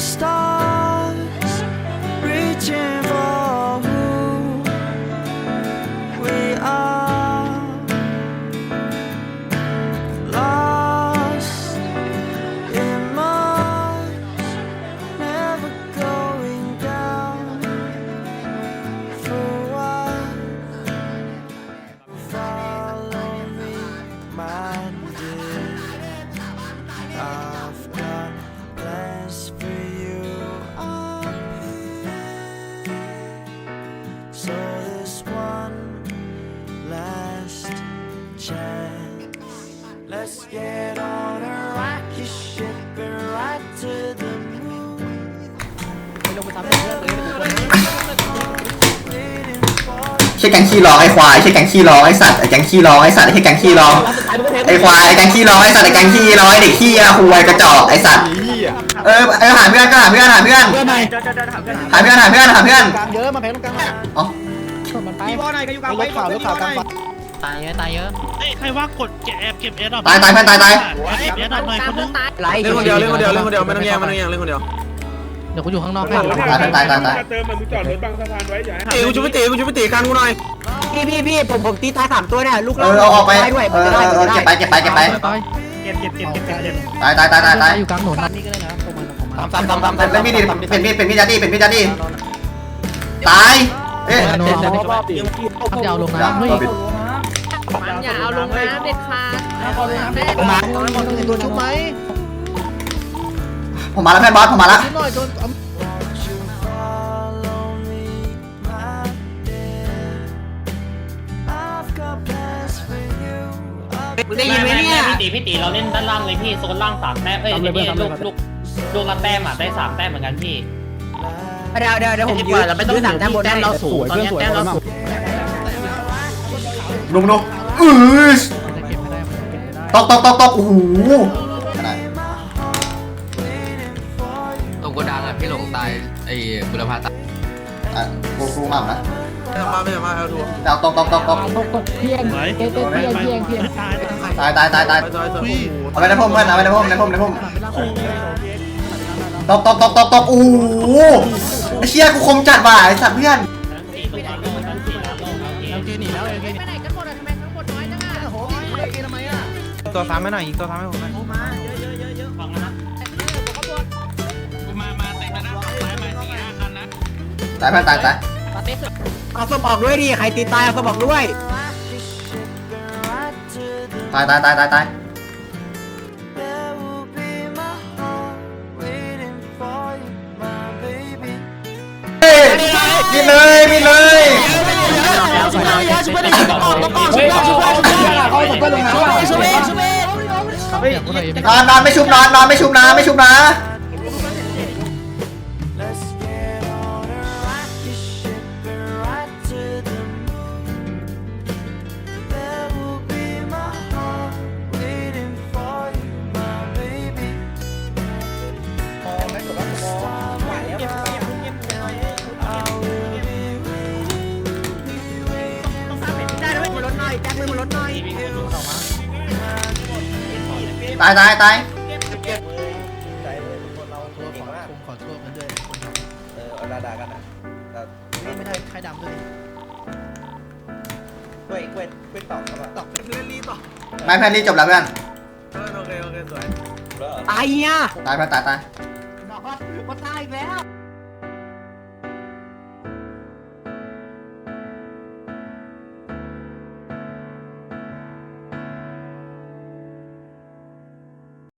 star. ใช่แกงขี้ร้องไอ้ควายใช่แกงขี้ร้องไอ้สัตว์ไอ้แกงขี้ร้องไอ้สัตว์ไอ้แกงขี้ร้องไอ้ควายไอ้แกงขี้ร้องไอ้สัตว์ไอ้แกงขี้ร้องไอ้เด็กขี้อะควายกระจอกไอ้สัตว์เออเออหาเพื่อนก็หาเพื่อนหาเพื่อนเพื่อนไหนหาเพื่อนหาเพื่อนหาเพื่อนกลางเยอะมาแพงตรงกลางมาอ๋อมันไปมีบอลไหนกันอยู่กลางรถข่าวรถข่าวกลางไฟตายเยอะตายเยอะเอ้ยใครว่ากดเก็บแอบเก็บเอสตายตายเพื่อนตายตายเก็บเอสหน่อยคนนึงไล่เล่นคนเดียวเล่นคนเดียวเล่นคนเดียวไม่ต้องแย่งไม่ต้องแย่งเล่นคนเดียวเดี๋ยวกูอยู่ข้างนอกให้ตายตายตายตายตาย เติมมันมึงจอดรถบังสะพานไว้อย่าให้เต๋กูช่วยไปเต๋กูช่วยไปเต๋กันกูหน่อยพี่พี่พี่ผมผมตีตายสามตัวเนี่ยลูกเออเอาออกไปเออเออเออเก็บไปเก็บไปเก็บไปตายเก็บเก็บเก็บเก็บเก็บเก็บตายตายตายตายตายอยู่กลางถนนนี่ก็ได้นะประมาณประมาณตามตามตามตามเป็นมีดเป็นมีดเป็นมีดจัดดี้เป็นมีดจัดดี้ตายเอ๊ะโนทำยาวลงน้ำเฮ้ยมันอย่าเอาลงน้ำเด็ดขาดประมาณตัวชุบไหม ผมมาแล้วเพื่อนบอสผมมาแล้ว นิดหน่อยโดนมึงได้ยินไหมเนี่ย พี่ตีพี่ตีเราเล่นด้านล่างเลยพี่โซนล่างสามแต้มเอ้ยไอ้นี่ลูกลูกลูกละแต้มอะได้สามแต้มเหมือนกันพี่เดี๋ยวเดี๋ยวเดี๋ยวผมยืนเราไม่ต้องสั่งแต้มบนแต้มเราสูงตอนนี้แต้มเราสูงลุงลุงอือตกตกตกตกโอ้โหายไอ้บุรพาตายอะกูกูมานะมาไม่มาเอาดูดาวตกตกตกตกเพียงเพียงเพียงเพียงเพียงเพียงตายตายตายตายไปซอยซอยเอาไปในพุ่มเพื่อนเอาไปในพุ่มในพุ่มในพุ่มตกตกตกตกตกโอ้โหไอ้เชี่ยกูคมจัดว่ะไอ้สัตว์เพื่อนทั้งสี่ตรงนั้นโลกทั้งสี่แล้วโลกโอเคไปไหนกันหมดอะทำไมทั้งหมดน้อยจังอะโอ้โหทำไมอะตัวซ้ำให้หน่อยยิงตัวซ้ำให้ผมหน่อย ตายเพื่อนตายตายเอาสมบอกด้วยดิใครตีตายเอาสมบอกด้วยตายตายตายตายตายเฮ้ยมีเลยมีเลยนอนนอนไม่ชุบนอนนอนไม่ชุบนะไม่ชุบนะ อยแจ็คมือมันรถหน่อยตายตายตายผมขอโทษมันด้วยเออเอาด่ากันนะไม่ได้ใครดำด้วยกล้วยกล้วยกล้วยตอกครับตอกเล่นรีต่อไม่เพื่อนนี่จบแล้วเพื่อนโอเคโอเคสวยตายเนี่ยตายเพื่อนตายตายบอกว่าตายอีกแล้ว